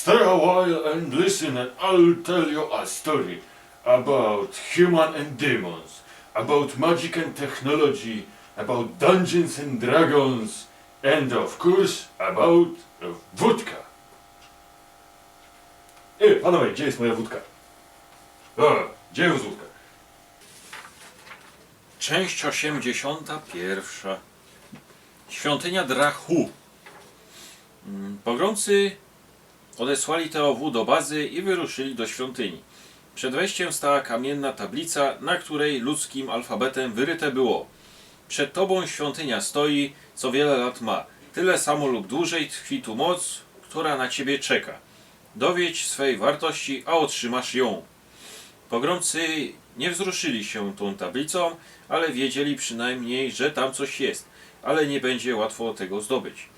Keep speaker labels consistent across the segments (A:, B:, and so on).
A: Stay a while and listen, and I'll tell you a story about human and demons, about magic and technology, about dungeons and dragons, and of course about wódka. Ej, panowie, gdzie jest moja wódka? O, gdzie jest wódka?
B: Część 81. Świątynia Drachu. Mm, Pogromcy odesłali TOW do bazy i wyruszyli do świątyni. Przed wejściem stała kamienna tablica, na której ludzkim alfabetem wyryte było Przed tobą świątynia stoi, co wiele lat ma. Tyle samo lub dłużej tkwi tu moc, która na ciebie czeka. Dowiedź swej wartości, a otrzymasz ją. Pogromcy nie wzruszyli się tą tablicą, ale wiedzieli przynajmniej, że tam coś jest, ale nie będzie łatwo tego zdobyć.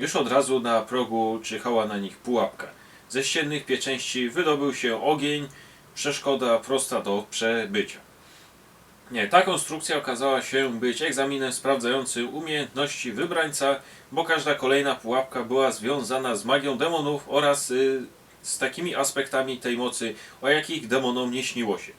B: Już od razu na progu czyhała na nich pułapka. Ze ściennych pieczęści wydobył się ogień, przeszkoda prosta do przebycia. Nie, ta konstrukcja okazała się być egzaminem sprawdzającym umiejętności wybrańca, bo każda kolejna pułapka była związana z magią demonów oraz y, z takimi aspektami tej mocy, o jakich demonom nie śniło się.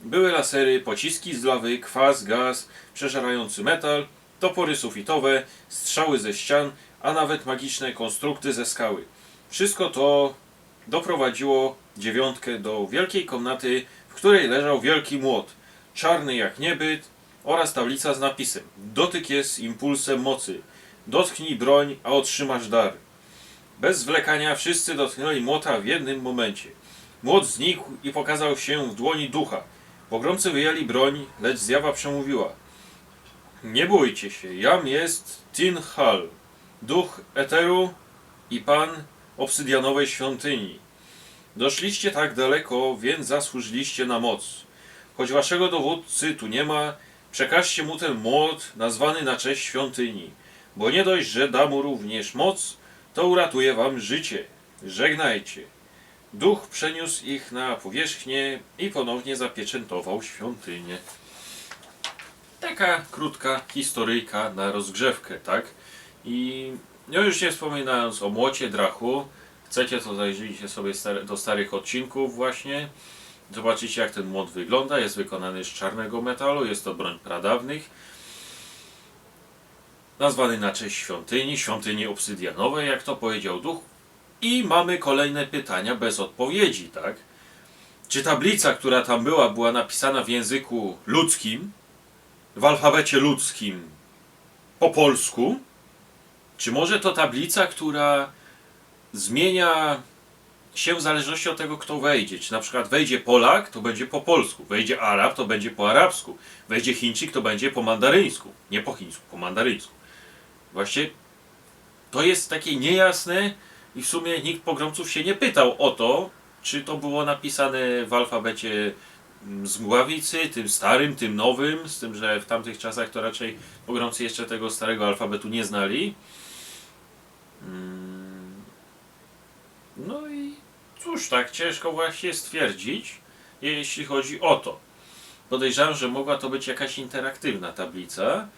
B: Były lasery, pociski z lawy, kwas, gaz, przeżerający metal, topory sufitowe, strzały ze ścian, a nawet magiczne konstrukty ze skały. Wszystko to doprowadziło dziewiątkę do wielkiej komnaty, w której leżał wielki młot, czarny jak niebyt oraz tablica z napisem Dotyk jest impulsem mocy. Dotknij broń, a otrzymasz dar. Bez zwlekania wszyscy dotknęli młota w jednym momencie. Młot znikł i pokazał się w dłoni ducha. Pogromcy wyjęli broń, lecz zjawa przemówiła. Nie bójcie się, jam jest Tin Hal, duch Eteru i pan obsydianowej świątyni. Doszliście tak daleko, więc zasłużyliście na moc. Choć waszego dowódcy tu nie ma, przekażcie mu ten młot nazwany na cześć świątyni, bo nie dość, że da mu również moc, to uratuje wam życie. Żegnajcie. Duch przeniósł ich na powierzchnię i ponownie zapieczętował świątynię. Taka krótka historyjka na rozgrzewkę, tak? I no już nie wspominając o młocie drachu, chcecie to zajrzyjcie sobie do starych odcinków właśnie. Zobaczycie jak ten młot wygląda. Jest wykonany z czarnego metalu, jest to broń pradawnych. Nazwany na cześć świątyni, świątyni obsydianowej, jak to powiedział duch. I mamy kolejne pytania bez odpowiedzi, tak? Czy tablica, która tam była, była napisana w języku ludzkim, w alfabecie ludzkim, po polsku? Czy może to tablica, która zmienia się w zależności od tego, kto wejdzie. Czy na przykład wejdzie Polak, to będzie po polsku, wejdzie Arab, to będzie po arabsku, wejdzie Chińczyk, to będzie po mandaryńsku. Nie po chińsku, po mandaryńsku. Właśnie to jest takie niejasne i w sumie nikt pogromców się nie pytał o to, czy to było napisane w alfabecie z mgławicy, tym starym, tym nowym, z tym, że w tamtych czasach to raczej pogromcy jeszcze tego starego alfabetu nie znali. Mm. No i cóż, tak ciężko właśnie stwierdzić, jeśli chodzi o to. Podejrzewam, że mogła to być jakaś interaktywna tablica,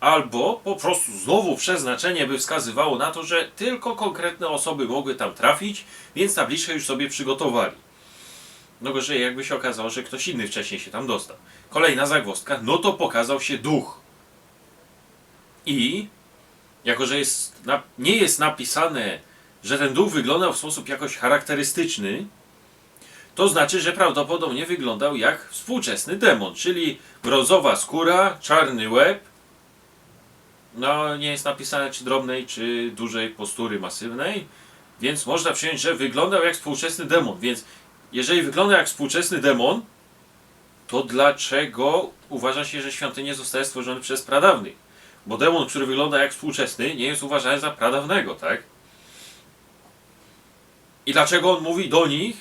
B: albo po prostu znowu przeznaczenie by wskazywało na to, że tylko konkretne osoby mogły tam trafić, więc tabliczkę już sobie przygotowali. No gorzej jakby się okazało, że ktoś inny wcześniej się tam dostał. Kolejna zagwozdka, no to pokazał się duch. I jako, że jest nie jest napisane, że ten duch wyglądał w sposób jakoś charakterystyczny, to znaczy, że prawdopodobnie wyglądał jak współczesny demon, czyli brązowa skóra, czarny łeb, no nie jest napisane czy drobnej, czy dużej postury masywnej, więc można przyjąć, że wyglądał jak współczesny demon, więc jeżeli wygląda jak współczesny demon, to dlaczego uważa się, że świątynie zostały stworzone przez pradawnych? Bo demon, który wygląda jak współczesny, nie jest uważany za pradawnego, tak? I dlaczego on mówi do nich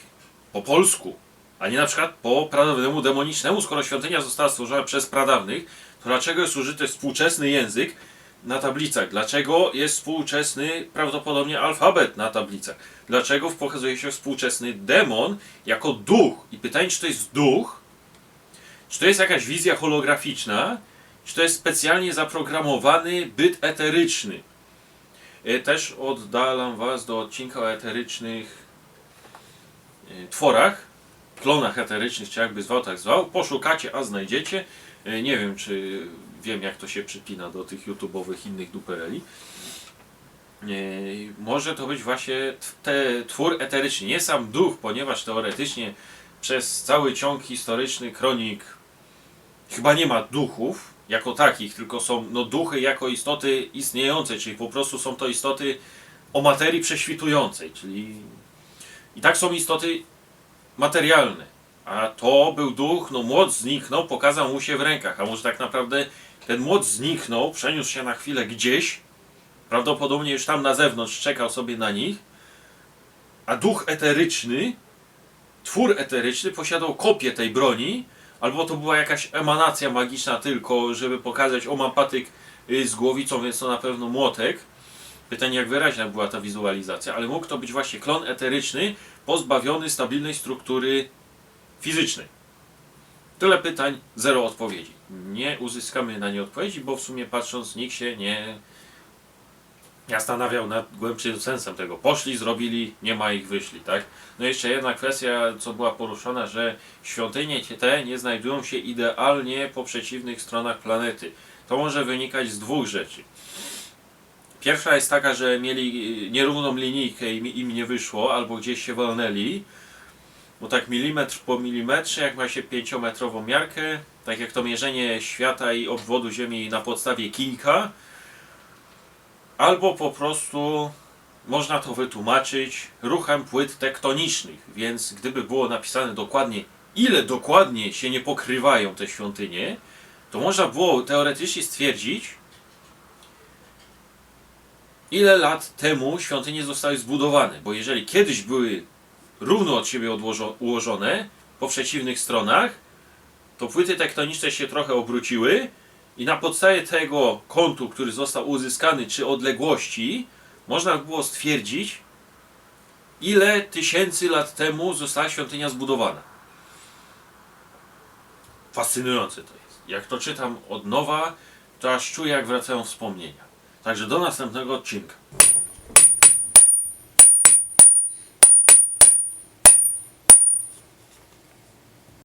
B: po polsku, a nie na przykład po pradawnemu demonicznemu, skoro świątynia została stworzona przez pradawnych, to dlaczego jest użyty współczesny język na tablicach? Dlaczego jest współczesny prawdopodobnie alfabet na tablicach? Dlaczego pokazuje się współczesny demon jako duch? I pytanie, czy to jest duch? Czy to jest jakaś wizja holograficzna? Czy to jest specjalnie zaprogramowany byt eteryczny? E, Też oddalam Was do odcinka o eterycznych y, tworach, klonach eterycznych, czy jakby zwał, tak zwał, poszukacie, a znajdziecie. Y, Nie wiem, czy wiem, jak to się przypina do tych YouTube'owych innych dupereli. Y, Może to być właśnie te, twór eteryczny, nie sam duch, ponieważ teoretycznie przez cały ciąg historyczny kronik chyba nie ma duchów jako takich, tylko są no, duchy jako istoty istniejące, czyli po prostu są to istoty o materii prześwitującej, czyli i tak są istoty materialne. A to był duch, no młot zniknął, pokazał mu się w rękach, a może tak naprawdę ten młot zniknął, przeniósł się na chwilę gdzieś, prawdopodobnie już tam na zewnątrz czekał sobie na nich, a duch eteryczny, twór eteryczny posiadał kopię tej broni, albo to była jakaś emanacja magiczna tylko, żeby pokazać, o mam patyk y, z głowicą, więc to na pewno młotek. Pytanie, jak wyraźna była ta wizualizacja, ale mógł to być właśnie klon eteryczny, pozbawiony stabilnej struktury fizycznej. Tyle pytań, zero odpowiedzi. Nie uzyskamy na nie odpowiedzi, bo w sumie patrząc, nikt się nie zastanawiał nad głębszym sensem tego. Poszli, zrobili, nie ma ich, wyszli, tak? No jeszcze jedna kwestia, co była poruszona, że świątynie te nie znajdują się idealnie po przeciwnych stronach planety. To może wynikać z dwóch rzeczy. Pierwsza jest taka, że mieli y, nierówną linijkę i im nie wyszło, albo gdzieś się walnęli. Bo tak milimetr po milimetrze, jak ma się pięciometrową miarkę, tak jak to mierzenie świata i obwodu Ziemi na podstawie kijka, albo po prostu można to wytłumaczyć ruchem płyt tektonicznych. Więc gdyby było napisane dokładnie, ile dokładnie się nie pokrywają te świątynie, to można było teoretycznie stwierdzić, ile lat temu świątynie zostały zbudowane. Bo jeżeli kiedyś były równo od siebie ułożone po przeciwnych stronach, to płyty tektoniczne się trochę obróciły i na podstawie tego kątu, który został uzyskany, czy odległości, można było stwierdzić, ile tysięcy lat temu została świątynia zbudowana. Fascynujące to jest. Jak to czytam od nowa, to aż czuję, jak wracają wspomnienia. Także do następnego odcinka.